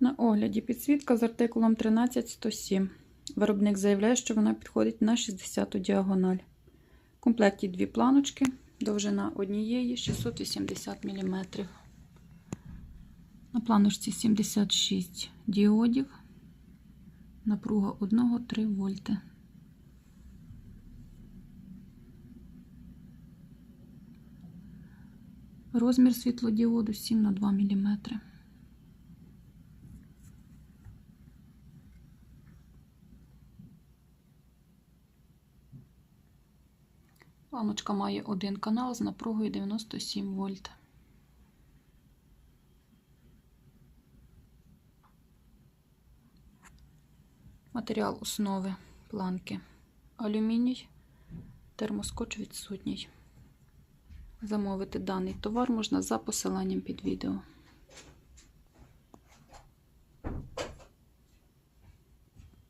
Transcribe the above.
На огляді підсвітка з артикулом 13107. Виробник заявляє, що вона підходить на 60 діагональ. В комплекті дві планочки, довжина однієї 680 мм. На планочці 76 діодів, напруга 1-3 вольти. Розмір світлодіоду 7 на 2 мм. Лампочка має один канал з напругою 97 вольт. Матеріал основи планки алюміній, термоскоч відсутній. Замовити даний товар можна за посиланням під відео.